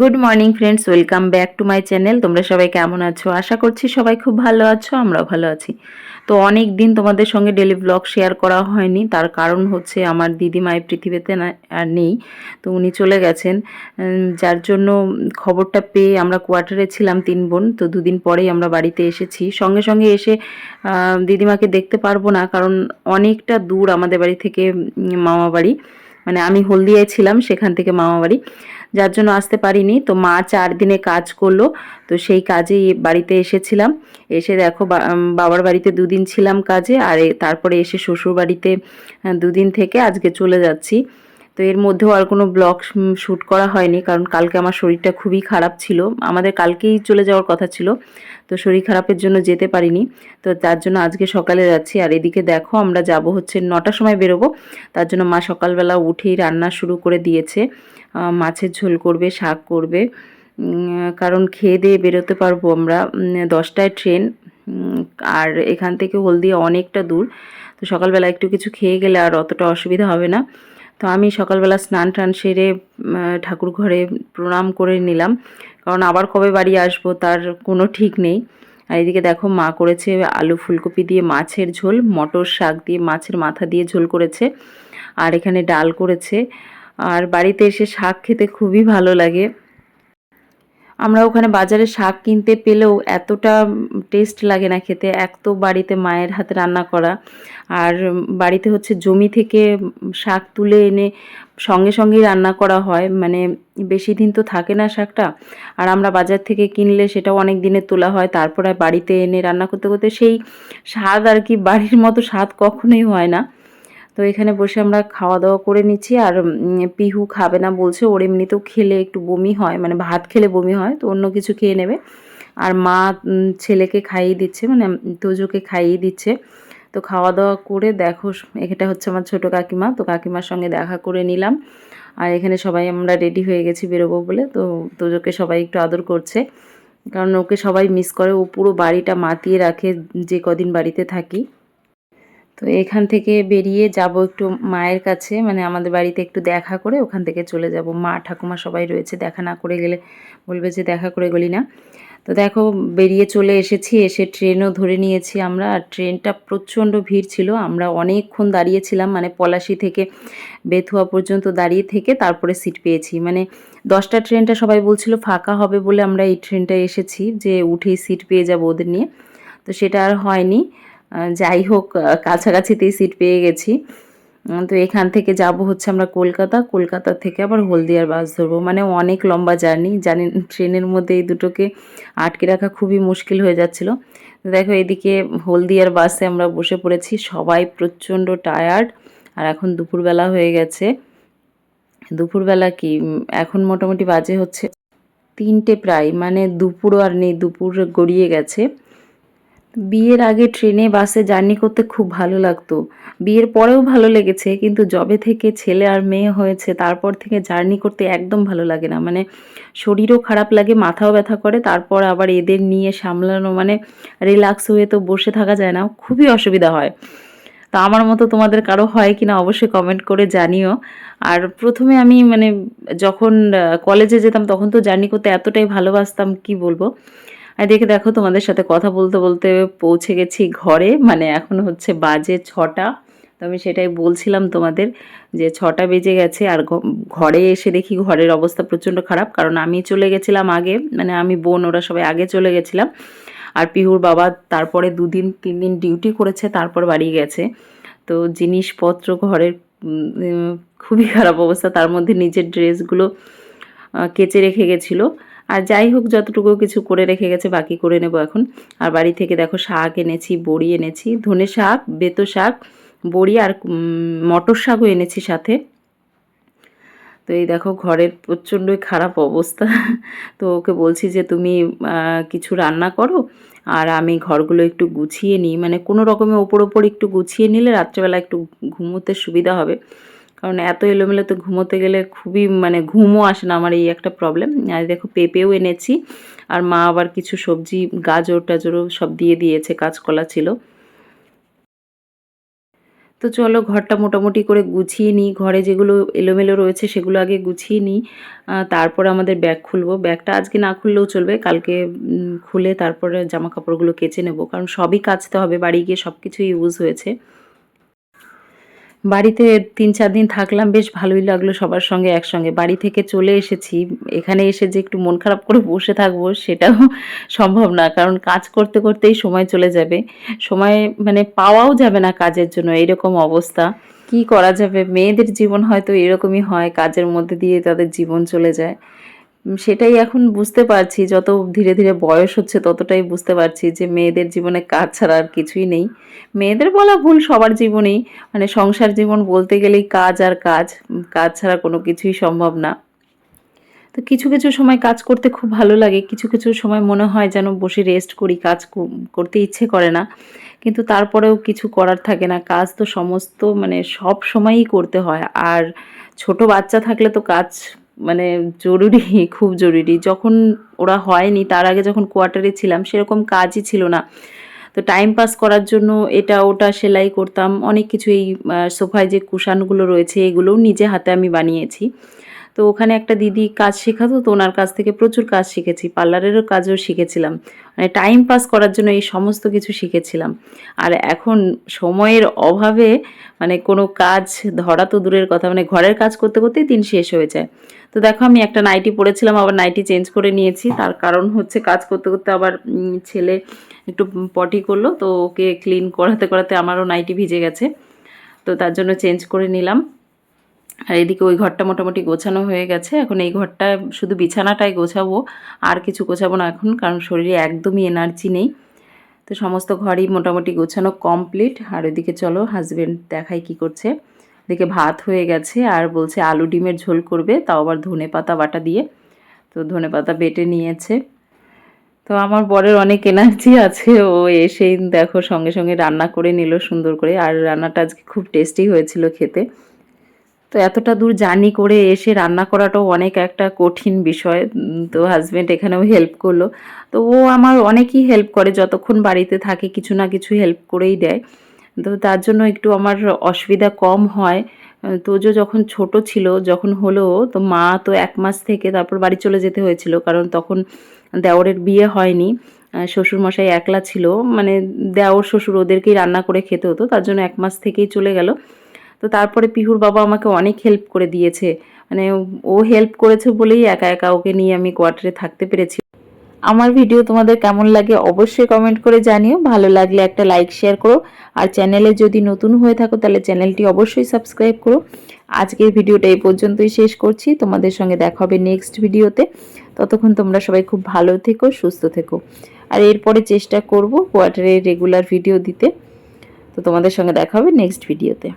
Good morning friends welcome back to my channel তোমরা সবাই কেমন আছো? আশা করছি সবাই খুব ভালো আছো, আমরাও ভালো আছি। তো অনেক দিন তোমাদের সঙ্গে ডেলি ব্লগ শেয়ার করা হয়নি। তার কারণ হচ্ছে আমার দিদিমাই পৃথিবীতে না, আর নেই। তো উনি চলে গেছেন। যার জন্য খবরটা পেয়ে আমরা কোয়ার্টারে ছিলাম তিন বোন। তো দুদিন পরেই আমরা বাড়িতে এসেছি। সঙ্গে সঙ্গে এসে দিদিমাকে দেখতে পারব না, কারণ অনেকটা দূর আমাদের বাড়ি থেকে মামা বাড়ি মানে আমি হলদিয়ায় ছিলাম, সেখান থেকে মামা বাড়ি। যার জন্য আসতে পারিনি। তো মা চার দিনে কাজ করল। তো সেই কাজেই বাড়িতে এসেছিলাম। এসে দেখো বাবার বাড়িতে দুদিন ছিলাম কাজে। আর তারপরে এসে শ্বশুর বাড়িতে দুদিন থেকে আজকে চলে যাচ্ছি। তো এর মধ্যেও আর কোনো ব্লগ শ্যুট করা হয়নি, কারণ কালকে আমার শরীরটা খুবই খারাপ ছিল। আমাদের কালকেই চলে যাওয়ার কথা ছিল, তো শরীর খারাপের জন্য যেতে পারিনি। তো তার জন্য আজকে সকালে যাচ্ছি, আর এদিকে দেখো আমরা যাব হচ্ছে নটার সময় বেরোবো। তার জন্য মা সকালবেলা উঠেই রান্না শুরু করে দিয়েছে। মাছের ঝোল করবে, শাক করবে। কারণ খেয়ে দিয়ে বেরোতে পারব আমরা। দশটায় ট্রেন আর এখান থেকে হলদিয়া অনেকটা দূর। তো সকালবেলা একটু কিছু খেয়ে গেলে আর অতটা অসুবিধা হবে না। তো আমি সকালবেলা স্নান টান সেরে ঠাকুর ঘরে প্রণাম করে নিলাম। কারণ আবার কবে বাড়ি আসব তার কোনো ঠিক নেই। আর এদিকে দেখো মা করেছে আলু ফুলকপি দিয়ে মাছের ঝোল, মটর শাক দিয়ে মাছের মাথা দিয়ে ঝোল করেছে, আর এখানে ডাল করেছে। আর বাড়িতে এসে শাক খেতে খুবই ভালো লাগে। আমরা ওখানে বাজারে শাক কিনতে পেলেও এতটা টেস্ট লাগে না খেতে। এক তো বাড়িতে মায়ের হাতে রান্না করা, আর বাড়িতে হচ্ছে জমি থেকে শাক তুলে এনে সঙ্গে সঙ্গেই রান্না করা হয়। মানে বেশি দিন তো থাকে না শাকটা। আর আমরা বাজার থেকে কিনলে সেটাও অনেক দিনের তোলা হয়। তারপরে বাড়িতে এনে রান্না করতে করতে সেই স্বাদ আর কি বাড়ির মতো স্বাদ কখনোই হয় না। তো এখানে বসে আমরা খাওয়া দাওয়া করে নিচ্ছি আর পিহু খাবে না বলছে, ওর এমনিতেও খেলে একটু বমি হয় মানে ভাত খেলে বমি হয়, তো অন্য কিছু খেয়ে নেবে। আর মা ছেলেকে খাইয়ে দিচ্ছে মানে তোজোকে খাইয়ে দিচ্ছে। তো খাওয়া দাওয়া করে দেখো, এটা হচ্ছে আমার ছোট কাকিমা, তো কাকিমার সঙ্গে দেখা করে নিলাম। আর এখানে সবাই আমরা রেডি হয়ে গেছি বেরোবো বলে, তো তোজোকে সবাই একটু আদর করছে। কারণ ওকে সবাই মিস করে, ও পুরো বাড়িটা মাতিয়ে রাখে, যে কদিন বাড়িতে থাকি। তো এখান থেকে বেরিয়ে যাব একটু মায়ের কাছে মানে আমাদের বাড়িতে একটু দেখা করে ওখান থেকে চলে যাব। মা, ঠাকুমা সবাই রয়েছে, দেখা না করে গেলে বলবে যে দেখা করে গেলি না। তো দেখো, বেরিয়ে চলে এসেছি, এসে ট্রেনও ধরে নিয়েছি আমরা। আর ট্রেনটা প্রচণ্ড ভিড় ছিল, আমরা অনেকক্ষণ দাঁড়িয়েছিলাম মানে পলাশি থেকে বেথুয়া পর্যন্ত দাঁড়িয়ে থেকে তারপরে সিট পেয়েছি। মানে দশটা ট্রেনটা সবাই বলছিল ফাঁকা হবে বলে আমরা এই ট্রেনটা এসেছি, যে উঠেই সিট পেয়ে যাব ওদের নিয়ে। তো সেটা আর হয়নি। যাই হোক কাছাকাছিতেই সিট পেয়ে গেছি। তো এখান থেকে যাব হচ্ছে আমরা কলকাতা। কলকাতা থেকে আবার হলদিয়ার বাস ধরবো। মানে অনেক লম্বা জার্নি। জানেন ট্রেনের মধ্যে এই দুটোকে আটকে রাখা খুবই মুশকিল হয়ে যাচ্ছিল। দেখো, এদিকে হলদিয়ার বাসে আমরা বসে পড়েছি। সবাই প্রচণ্ড টায়ার্ড আর এখন দুপুরবেলা হয়ে গেছে। দুপুরবেলা কি? এখন মোটামুটি বাজে হচ্ছে তিনটে প্রায়। মানে দুপুরও আর নেই, দুপুর গড়িয়ে গেছে। বিয়ের আগে ট্রেনে, বাসে জার্নি করতে খুব ভালো লাগতো। বিয়ের পরেও ভালো লেগেছে, কিন্তু যবে থেকে ছেলে আর মেয়ে হয়েছে, তারপর থেকে জার্নি করতে একদম ভালো লাগে না। মানে শরীরও খারাপ লাগে, মাথাও ব্যথা করে, তারপর আবার এদের নিয়ে সামলানো মানে রিল্যাক্স হয়ে তো বসে থাকা যায় না, খুবই অসুবিধা হয়। তা আমার মতো তোমাদের কারও হয় কি না অবশ্যই কমেন্ট করে জানিও। আর প্রথমে আমি মানে যখন কলেজে যেতাম, তখন তো জার্নি করতে এতটাই ভালোবাসতাম, কি বলব? আর দেখে দেখো তোমাদের সাথে কথা বলতে বলতে পৌঁছে গেছি ঘরে। মানে এখন হচ্ছে বাজে ছটা। তো আমি সেটাই বলছিলাম তোমাদের যে ছটা বেজে গেছে আর ঘরে এসে দেখি ঘরের অবস্থা প্রচণ্ড খারাপ। কারণ আমি চলে গেছিলাম আগে। মানে আমি বোন, ওরা সবাই আগে চলে গেছিলাম। আর পিহুর বাবা তারপরে দুদিন তিন দিন ডিউটি করেছে, তারপর বাড়ি গেছে। তো জিনিসপত্র ঘরের খুবই খারাপ অবস্থা। তার মধ্যে নিজের ড্রেসগুলো কেচে রেখে গেছিল। আর যাই হোক, যতটুকু কিছু করে রেখে গেছে বাকি করে নেব এখন। আর বাড়ি থেকে দেখো শাক এনেছি, বড়ি এনেছি, ধনে শাক, বেতো শাক, বড়ি আর মটর শাকও এনেছি সাথে। তো এই দেখো ঘরের প্রচণ্ডই খারাপ অবস্থা। তো ওকে বলছি যে, তুমি কিছু রান্না করো, আর আমি ঘরগুলো একটু গুছিয়ে নিই। মানে কোনো রকমে ওপর ওপর একটু গুছিয়ে নিলে রাত্রেবেলা একটু ঘুমোতে সুবিধা হবে। কারণ এত এলোমেলো তো ঘুমোতে গেলে খুবই মানে ঘুমও আসে না আমার এই একটা প্রবলেম আর দেখো পেঁপেও এনেছি, আর মা আবার কিছু সবজি, গাজর, টাজরও সব দিয়ে দিয়েছে, কাঁচকলা ছিল। তো চলো ঘরটা মোটামুটি করে গুছিয়ে নিই। ঘরে যেগুলো এলোমেলো রয়েছে সেগুলো আগে গুছিয়ে নিই। তারপর আমাদের ব্যাগ খুলবো। ব্যাগটা আজকে না খুললেও চলবে, কালকে খুলে তারপরে জামা কাপড়গুলো কেচে নেব। কারণ সবই কাচতে হবে, বাড়ি গিয়ে সব কিছু ইউজ হয়েছে। বাড়িতে তিন চার দিন থাকলাম, বেশ ভালোই লাগল সবার সঙ্গে একসঙ্গে। বাড়ি থেকে চলে এসেছি, এখানে এসে যে একটু মন খারাপ করে বসে থাকব সেটাও সম্ভব না, কারণ কাজ করতে করতেই সময় চলে যাবে। সময় মানে পাওয়াও যাবে না কাজের জন্য এরকম অবস্থা। কি করা যাবে? মেয়েদের জীবন হয়তো এরকমই হয়, কাজের মধ্যে দিয়ে তাদের জীবন চলে যায়। সেটাই এখন বুঝতে পারছি। যত ধীরে ধীরে বয়স হচ্ছে, ততটাই বুঝতে পারছি যে মেয়েদের জীবনে কাজ ছাড়া আর কিছুই নেই। মেয়েদের বলা ভুল সবার জীবনেই। মানে সংসার জীবন বলতে গেলেই কাজ আর কাজ। কাজ ছাড়া কোনো কিছুই সম্ভব না। তো কিছু কিছু সময় কাজ করতে খুব ভালো লাগে। কিছু কিছু সময় মনে হয় যেন বসে রেস্ট করি, কাজ করতে ইচ্ছে করে না। কিন্তু তারপরেও কিছু করার থাকে না। কাজ তো সমস্ত মানে সব সময়ই করতে হয়। আর ছোট বাচ্চা থাকলে তো কাজ মানে জরুরি, খুব জরুরি। যখন ওরা হয়নি, তার আগে যখন কোয়ার্টারে ছিলাম, সেরকম কাজই ছিল না। তো টাইম পাস করার জন্য এটা, ওটা সেলাই করতাম। অনেক কিছু এই সোফায় যে কুশানগুলো রয়েছে, এগুলোও নিজে হাতে আমি বানিয়েছি। তো ওখানে একটা দিদি কাজ শেখাতো, তো ওনার কাছ থেকে প্রচুর কাজ শিখেছি, পার্লারেরও কাজও শিখেছিলাম। মানে টাইম পাস করার জন্য এই সমস্ত কিছু শিখেছিলাম। আর এখন সময়ের অভাবে মানে কোনো কাজ ধরা তো দূরের কথা মানে ঘরের কাজ করতে করতেই দিন শেষ হয়ে যায়। তো দেখো আমি একটা নাইটি পরেছিলাম আবার নাইটি চেঞ্জ করে নিয়েছি। তার কারণ হচ্ছে কাজ করতে করতে আবার ছেলে একটু পটি করল, তো ওকে ক্লিন করাতে করাতে আমারও নাইটি ভিজে গেছে। তো তার জন্য চেঞ্জ করে নিলাম। আর এদিকে ওই ঘরটা মোটামুটি গোছানো হয়ে গেছে। এখন এই ঘরটা শুধু বিছানাটাই গোছাবো, আর কিছু গোছাবো না এখন, কারণ শরীরে একদমই এনার্জি নেই। তো সমস্ত ঘরই মোটামুটি গোছানো কমপ্লিট আর ওইদিকে চলো হাজব্যান্ড দেখাই কি করছে। এদিকে ভাত হয়ে গেছে, আর বলছে আলু ডিমের ঝোল করবে, তাও আবার ধনে পাতা বাটা দিয়ে। তো ধনে পাতা বেটে নিয়েছে। তো আমার বরের অনেক এনার্জি আছে, ও এসেই দেখো সঙ্গে সঙ্গে রান্না করে নিল সুন্দর করে। আর রান্নাটা আজকে খুব টেস্টি হয়েছিল খেতে। তো এতটা দূর জার্নি করে এসে রান্না করাটাও অনেক একটা কঠিন বিষয়। তো হাজব্যান্ড এখানেও হেল্প করল। তো ও আমার অনেকই হেল্প করে, যতক্ষণ বাড়িতে থাকে কিছু না কিছু হেল্প করেই দেয়। তো তার জন্য একটু আমার অসুবিধা কম হয়। তোজো যখন ছোট ছিল, যখন হলো, তো মা তো এক মাস থেকে তারপর বাড়ি চলে যেতে হয়েছিল, কারণ তখন দেওরের বিয়ে হয়নি। শ্বশুরমশাই একলা ছিল মানে দেওর শ্বশুর ওদেরকেই রান্না করে খেতে হতো, তার জন্য এক মাস থেকেই চলে গেল। তো তারপরে পিহুর বাবা আমাকে অনেক হেল্প করে দিয়েছে। মানে ও হেল্প করেছে বলেই একা একা ওকে নিয়ে আমি কোয়ার্টারে থাকতে পেরেছি। আমার ভিডিও তোমাদের কেমন লাগে অবশ্যই কমেন্ট করে জানিও। ভালো লাগলে একটা লাইক শেয়ার করো। আর চ্যানেলে যদি নতুন হয়ে থাকো তাহলে চ্যানেলটি অবশ্যই সাবস্ক্রাইব করো। আজকের ভিডিওটা এই পর্যন্তই শেষ করছি। তোমাদের সঙ্গে দেখা হবে নেক্সট ভিডিওতে ততক্ষণ তোমরা সবাই খুব ভালো থেকো, সুস্থ থেকো। আর এরপরে চেষ্টা করব কোয়ার্টারে রেগুলার ভিডিও দিতে। তো তোমাদের সঙ্গে দেখা হবে নেক্সট ভিডিওতে